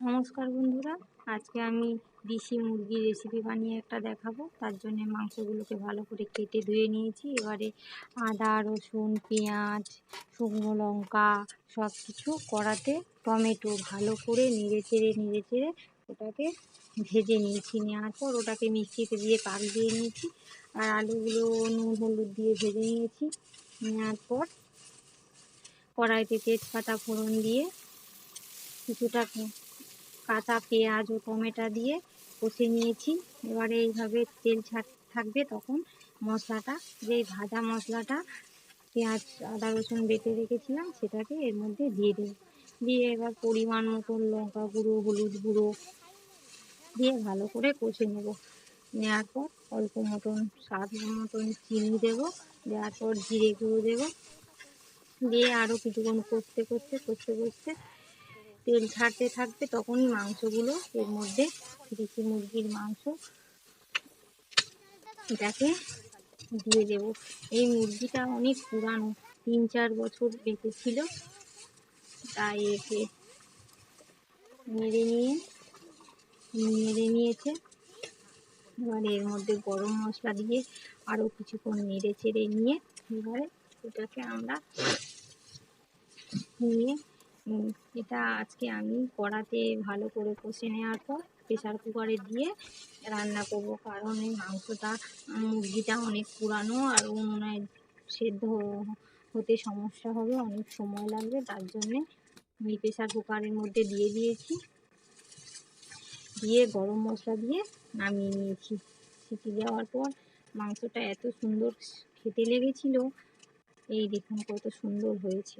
নমস্কার বন্ধুরা, আজকে আমি দেশি মুরগির রেসিপি বানিয়ে একটা দেখাবো। তার জন্য মাংসগুলোকে ভালো করে কেটে ধুয়ে নিয়েছি। এবারে আদা, রসুন, পেঁয়াজ, শুকনো লঙ্কা সব কিছু কড়াতে টমেটো ভালো করে নেড়ে চেড়ে নেড়ে চেড়ে ওটাকে ভেজে নিয়েছি। নেওয়ার পর ওটাকে মিক্সিতে দিয়ে পাক দিয়ে নিয়েছি। আর আলুগুলো নুন, হলুদ দিয়ে ভেজে নিয়েছি। নেওয়ার পর কড়াইতে তেজপাতা ফোড়ন দিয়ে কিছুটা কাঁচা পেঁয়াজ ও টমেটো দিয়ে কষে নিয়েছি। এবারে এইভাবে তেল ছাড় থাকবে তখন মশলাটা, যেই ভাজা মশলাটা পেঁয়াজ, আদা, রসুন বেটে রেখেছিলাম, সেটাকে এর মধ্যে দিয়ে দেব। দিয়ে এবার পরিমাণ মতন লঙ্কা গুঁড়ো, হলুদ গুঁড়ো দিয়ে ভালো করে কষে নেব। নেওয়ার পর অল্প মতন, স্বাদ মতন চিনি দেব, দেওয়ার পর জিরে গুঁড়ো দেব। দিয়ে আরও কিছুক্ষণ কষতে কষতে কষতে কষতে তেল ছাড়তে থাকবে তখনই মাংসগুলো এর মধ্যে দেশি মুরগির মাংস এটাকে দিয়ে দেব। এই মুরগিটা অনেক পুরানো, তিন চার বছর বেঁচে ছিল। তাই একে মেরে নিয়ে মেরে নিয়েছে। এবার এর মধ্যে গরম মশলা দিয়ে আরও কিছুক্ষণ নেড়ে চেড়ে নিয়ে, এবারে এটাকে আমরা নিয়ে এটা আজকে আমি কড়াতে ভালো করে কষে নেওয়ার পর প্রেশার কুকারে দিয়ে রান্না করব। কারণ এই মাংসটা মুরগিটা অনেক পুরানো আর উনুনে সেদ্ধ হতে সমস্যা হবে, অনেক সময় লাগবে। তার জন্যে আমি প্রেশার কুকারের মধ্যে দিয়ে দিয়েছি। দিয়ে গরম মশলা দিয়ে নামিয়ে নিয়েছি। সিটি দেওয়ার পর মাংসটা এত সুন্দর খেতে লেগেছিল। এই দেখুন কত সুন্দর হয়েছে।